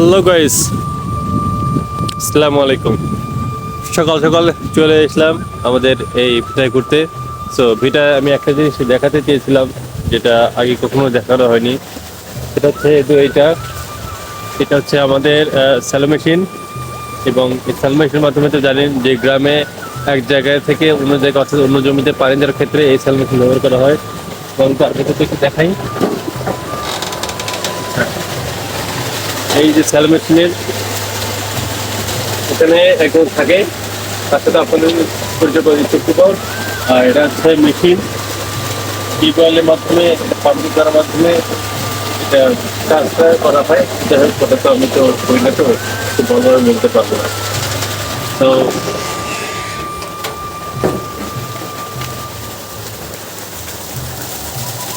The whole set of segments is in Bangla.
হ্যালো গাইস আসসালামু আলাইকুম সকাল সকাল চলে এসলাম আমাদের এই ভিটায় ঘুরতে। সো ভিটা আমি একটা জিনিস দেখাতে চেয়েছিলাম, যেটা আগে কখনো দেখানো হয়নি। সেটা হচ্ছে এইটা, এটা হচ্ছে আমাদের স্যালো মেশিন এবং এই স্যালো মেশিনের মাধ্যমে তো জানেন যে গ্রামে এক জায়গায় থেকে অন্য জায়গায় অর্থাৎ অন্য জমিতে পানি দেওয়ার ক্ষেত্রে এই স্যালো মেশিন ব্যবহার করা হয়। এবং তার একটু দেখাই। এই যে স্যালো মেশিনের এখানে একজন থাকে। তার সাথে আপনাদের পরিচয় করে দিচ্ছে কুপন আর এটা হচ্ছে মেশিন টিউবওয়েলের মাধ্যমে পাম্পিং করার মাধ্যমে এটা ট্রান্সফার করা হয়। যাই হোক কথা তো আমি তো না তো খুব ভালোভাবে বলতে পারব না। তো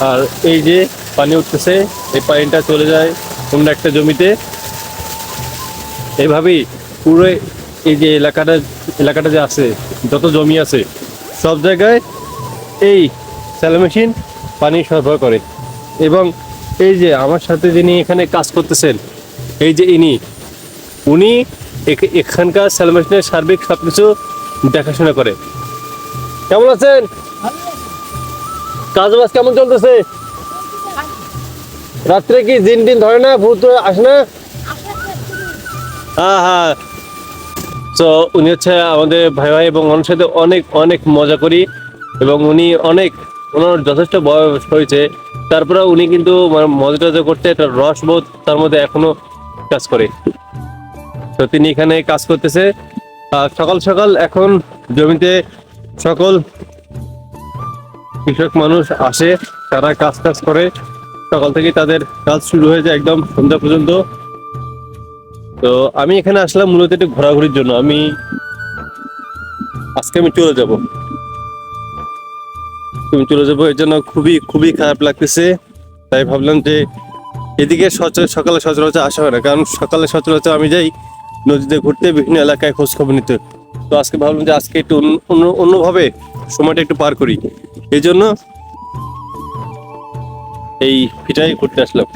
আর এই যে পানি উঠতেছে, এই পানিটা চলে যায় অন্য একটা জমিতে। এভাবেই পুরো এই যে এলাকাটা এলাকাটা যে আছে, যত জমি আছে, সব জায়গায় এই স্যালো মেশিন পানি সরবরাহ করে। এবং এই যে আমার সাথে যিনি এখানে কাজ করতেছেন, এই যে ইনি, উনি এখানকার স্যালো মেশিনের সার্বিক সব কিছু দেখাশোনা করে। কেমন আছেন? কাজ বাজ কেমন চলতেছে? রাত্রে কি দিন দিন ধরে না, ভূত আসে না? হ্যাঁ হ্যাঁ তো উনি হচ্ছে আমাদের ভাই ভাই এবং ওনার সাথে অনেক অনেক মজা করি এবং উনি অনেক, ওনার যথেষ্ট বয়স হয়েছে। তারপরে উনি কিন্তু মানে মজা টজা করতে একটা রসবোধ তার মধ্যে এখনও কাজ করে। তো তিনি এখানে কাজ করতেছে। সকাল সকাল এখন জমিতে সকল কৃষক মানুষ আসে, তারা কাজ টাজ করে। সকাল থেকে তাদের কাজ শুরু হয়ে যায় একদম সন্ধ্যা পর্যন্ত। তো আমি এখানে আসলাম মূলত একটু ঘোরাঘুরির জন্য। আমি আজকে আমি চলে যাব। তুমি চলে যাব, এর জন্য খুবই খুবই খারাপ লাগতেছে। তাই ভাবলাম যে এদিকে সকালে সচরাচর আসা হয় না, কারণ সকালে সচরাচর আমি যাই নদীতে ঘুরতে, বিভিন্ন এলাকায় খোঁজ খবর নিতে। তো আজকে ভাবলাম যে আজকে একটু অন্য, অন্যভাবে সময়টা একটু পার করি। এই জন্য এই ফিটাই ঘুরতে আসলাম।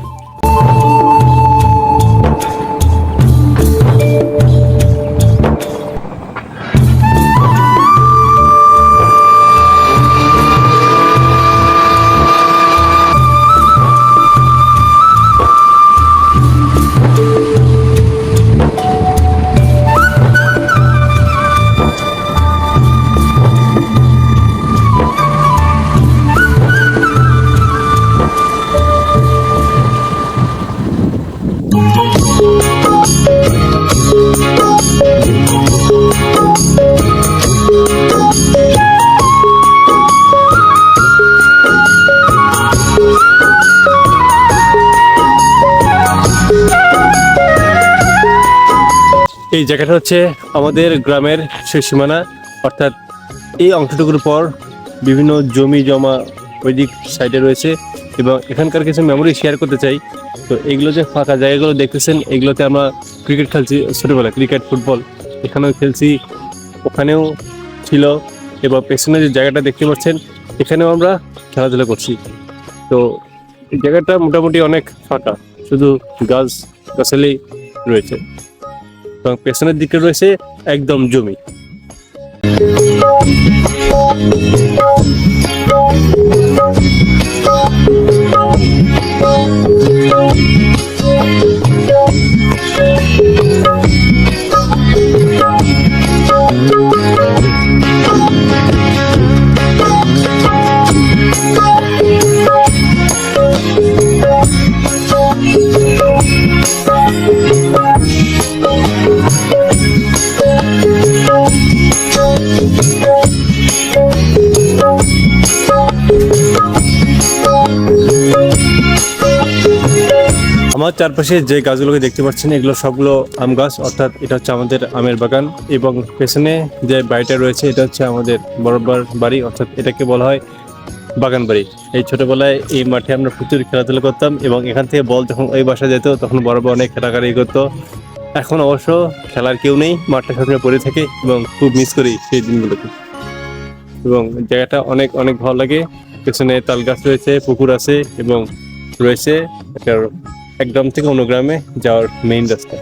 এই জায়গাটা হচ্ছে আমাদের গ্রামের শেষ সীমানা। অর্থাৎ এই অংশটুকুর পর বিভিন্ন জমি জমা ওই দিক সাইডে রয়েছে এবং এখানকার কিছু মেমোরি শেয়ার করতে চাই। তো এইগুলো যে ফাঁকা জায়গাগুলো দেখতেছেন, এগুলোতে আমরা ক্রিকেট খেলছি ছোটোবেলা ক্রিকেট ফুটবল এখানেও খেলছি। ওখানেও ছিল এবং পেছনে যে জায়গাটা দেখতে পাচ্ছেন, এখানেও আমরা খেলাধুলা করছি। তো এই জায়গাটা মোটামুটি অনেক ফাঁকা, শুধু গাছ গাছালি রয়েছে। এবং পেছনের দিকে রয়েছে একদম জমি। আমার চারপাশে যে গাছগুলোকে দেখতে পাচ্ছেন, এগুলো সবগুলো আম গাছ, অর্থাৎ এটা হচ্ছে আমাদের আমের বাগান এবং পেছনে যে বাড়িটা রয়েছে, এটা হচ্ছে আমাদের বরাবর বাড়ি, অর্থাৎ এটাকে বলা হয় বাগান বাড়ি। এই ছোটবেলায় এই মাঠে আমরা প্রচুর খেলাধুলা করতাম এবং এখান থেকে বল যখন ওই বাসা যেত, তখন বরাবর অনেক খেলাকারি করতো। এখন অবশ্য খেলার কেউ নেই, মাঠটা সবসময় পড়ে থাকে এবং খুব মিস করি সেই দিনগুলোকে। এবং জায়গাটা অনেক অনেক ভালো লাগে। পেছনে তাল গাছ রয়েছে, পুকুর আছে এবং রয়েছে একটা এক গ্রাম থেকে অন্য গ্রামে যাওয়ার মেইন রাস্তা।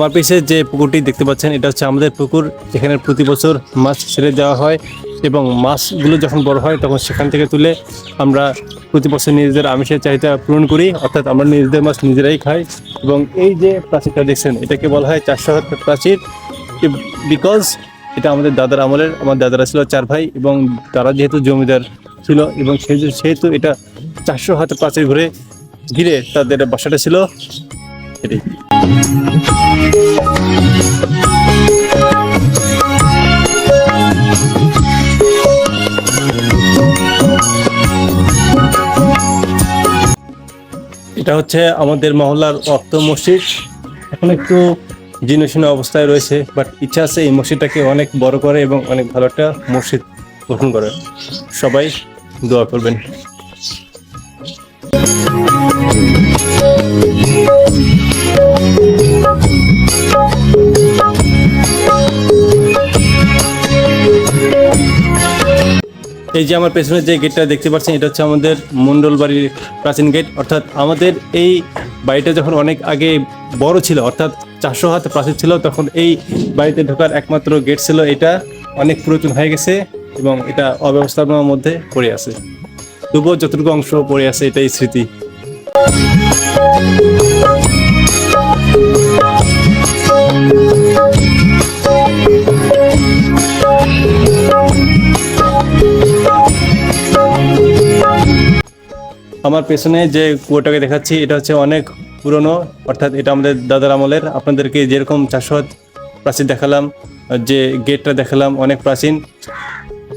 আমার পিছে যে পুকুরটি দেখতে পাচ্ছেন, এটা হচ্ছে আমাদের পুকুর। যেখানে প্রতি বছর মাছ ছেড়ে দেওয়া হয় এবং মাছগুলো যখন বড় হয়, তখন সেখান থেকে তুলে আমরা প্রতি বছর নিজেদের আমিষের চাহিদা পূরণ করি। অর্থাৎ আমরা নিজেদের মাছ নিজেরাই খাই। এবং এই যে প্রাচীরটা দেখছেন, এটাকে বলা হয় চারশো হাত প্রাচীর। বিকজ এটা আমাদের দাদার আমলের, আমার দাদারা ছিল চার ভাই এবং তারা যেহেতু জমিদার ছিল এবং সেহেতু এটা চারশো হাতে প্রাচীর ঘুরে ঘিরে তাদের বাসাটা ছিল। এটা হচ্ছে আমাদের মহল্লার অর্থ মসজিদ। এখন একটু জীর্ণশীর্ণ অবস্থায় রয়েছে বাট ইচ্ছা আছে এই মসজিদটাকে অনেক বড় করে এবং অনেক ভালো একটা মসজিদ গঠন করে। সবাই দোয়া করবেন। এই যে আমার পেছনে যে গেটটা দেখতে পাচ্ছেন, এটা হচ্ছে আমাদের মন্ডল বাড়ির প্রাচীন গেট। অর্থাৎ আমাদের এই বাড়িটা যখন অনেক আগে বড় ছিল, অর্থাৎ চারশো হাত প্রাচীর ছিল, তখন এই বাড়িতে ঢোকার একমাত্র গেট ছিল এটা। অনেক পুরাতন হয়ে গেছে এবং এটা অব্যবস্থাপনার মধ্যে পড়ে আছে। তবুও যতটুকু অংশ পড়ে আছে এটাই স্মৃতি। আমার পেছনে যে কুয়োটাকে দেখাচ্ছি এটা হচ্ছে অনেক পুরনো অর্থাৎ এটা আমাদের দাদার আমলের। আপনাদেরকে যেরকম চারশো হাত প্রাচীর দেখালাম যে গেটটা দেখালাম অনেক প্রাচীন।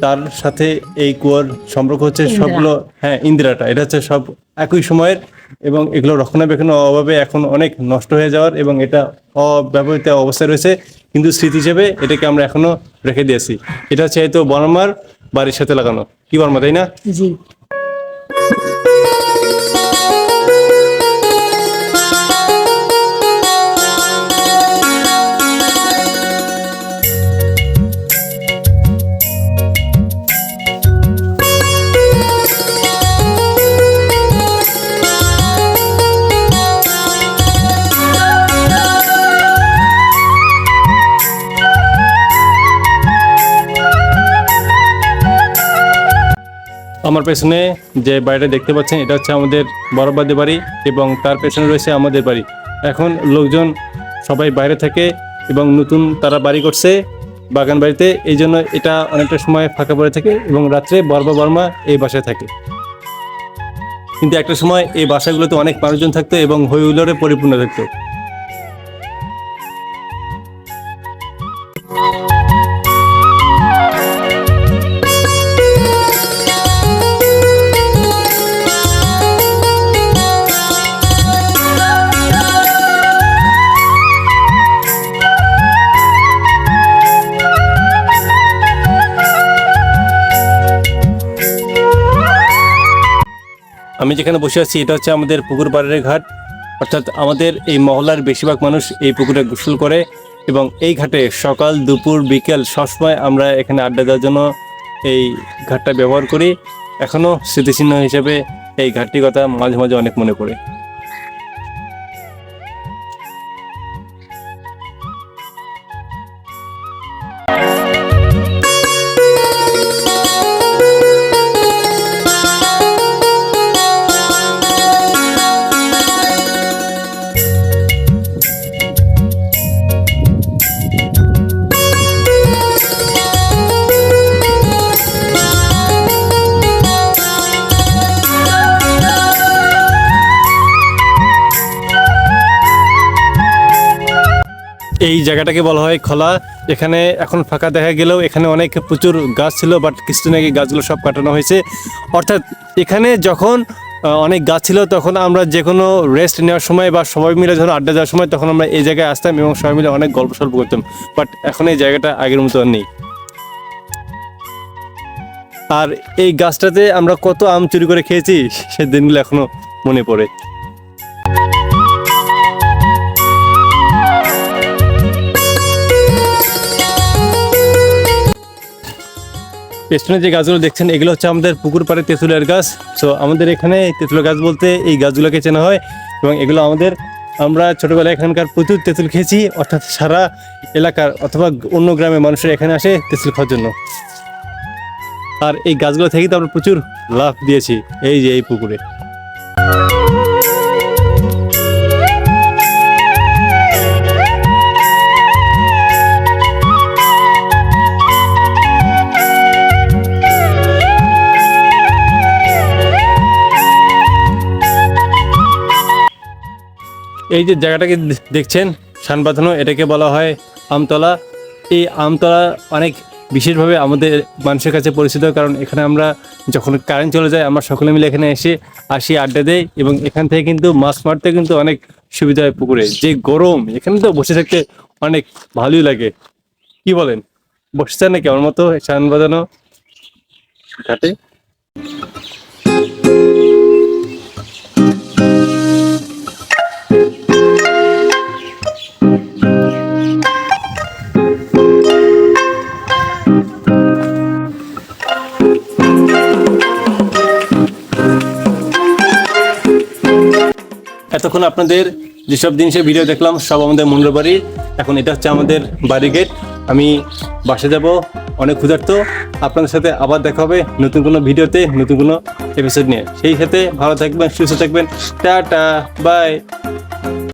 তার সাথে এই কুয়োর সম্পর্ক হচ্ছে। সবগুলো হ্যাঁ ইন্দিরাটা। এটা হচ্ছে সব একই সময়ের এবং এগুলো রক্ষণাবেক্ষণের অভাবে এখন অনেক নষ্ট হয়ে যাওয়ার এবং এটা অব্যবহৃত অবস্থায় রয়েছে। কিন্তু স্মৃতি হিসেবে এটাকে আমরা এখনও রেখে দিয়েছি। এটা হচ্ছে হয়তো বর্মার বাড়ির সাথে লাগানো। কি বর্মা তাই না? আমার পেছনে যে বাড়িটা দেখতে পাচ্ছেন, এটা হচ্ছে আমাদের বড়বাদি বাড়ি এবং তার পেছনে রয়েছে আমাদের বাড়ি। এখন লোকজন সবাই বাইরে থাকে এবং নতুন তারা বাড়ি করছে বাগান বাড়িতে। এই জন্য এটা অনেকটা সময় ফাঁকা পড়ে থাকে এবং রাত্রে বর্মা বর্মা এই বাসায় থাকে। কিন্তু একটা সময় এই বাসাগুলোতে অনেক মানুষজন থাকতো এবং হুল্লোড়ে পরিপূর্ণ থাকতো। আমি যেখানে বসে আছি, এটা হচ্ছে আমাদের পুকুর পাড়ের ঘাট। অর্থাৎ আমাদের এই মহলার বেশিরভাগ মানুষ এই পুকুরে গোসল করে এবং এই ঘাটে সকাল, দুপুর, বিকেল সবসময় আমরা এখানে আড্ডা দেওয়ার জন্য এই ঘাটটা ব্যবহার করি। এখনও স্মৃতিচিহ্ন হিসেবে এই ঘাটটির কথা মাঝে মাঝে অনেক মনে পড়ে। এই জায়গাটাকে বলা হয় খোলা। এখানে এখন ফাঁকা দেখা গেলেও এখানে অনেক প্রচুর গাছ ছিল বাট কিছুদিন আগে গাছগুলো সব কাটানো হয়েছে। অর্থাৎ এখানে যখন অনেক গাছ ছিল, তখন আমরা যে কোনো রেস্ট নেওয়ার সময় বা সবাই মিলে যখন আড্ডা দেওয়ার সময় তখন আমরা এই জায়গায় আসতাম এবং সবাই মিলে অনেক গল্প সল্প করতাম। বাট এখন এই জায়গাটা আগের মতো আর নেই। আর এই গাছটাতে আমরা কত আম চুরি করে খেয়েছি, সে দিনগুলো এখনও মনে পড়ে। পেছনে যে গাছগুলো দেখছেন, এগুলো হচ্ছে আমাদের পুকুর পাড়ে তেঁতুলের গাছ। সো আমাদের এখানে তেঁতুলের গাছ বলতে এই গাছগুলোকে চেনা হয় এবং এগুলো আমাদের, আমরা ছোটোবেলায় এখানকার প্রচুর তেঁতুল খেয়েছি, অর্থাৎ সারা এলাকার অথবা অন্য গ্রামের মানুষের এখানে আসে তেঁতুল খাওয়ার জন্য। আর এই গাছগুলো থেকেই তো আমরা প্রচুর লাভ দিয়েছি, এই যে এই পুকুরে। এই যে জায়গাটাকে দেখছেন? শান বাঁধানো, এটাকে বলা হয় আমতলা। এই আমতলা অনেক বিশেষভাবে আমাদের মানুষের কাছে পরিচিত, কারণ এখানে আমরা যখন কারেন্ট চলে যায়, আমরা সকলে মিলে এখানে এসে আসি, আড্ডা দেই এবং এখান থেকে কিন্তু মাছ মারতে কিন্তু অনেক সুবিধা হয় পুকুরে। যে গরম, এখানে তো বসে থাকতে অনেক ভালোই লাগে। কি বলেন? বসে চান নাকি? আমার মতো শান বাজানো ঘাটে? এতক্ষণ আপনাদের যেসব জিনিসের ভিডিও দেখলাম, সব আমাদের মন্ডল বাড়ির এখন এটা হচ্ছে আমাদের বাড়ি গেট আমি বাসে যাব, অনেক ক্ষুধার্ত। আপনাদের সাথে আবার দেখা হবে নতুন কোনো ভিডিওতে, নতুন কোনো এপিসোড নিয়ে। সেই সাথে ভালো থাকবেন, সুস্থ থাকবেন। Tata bye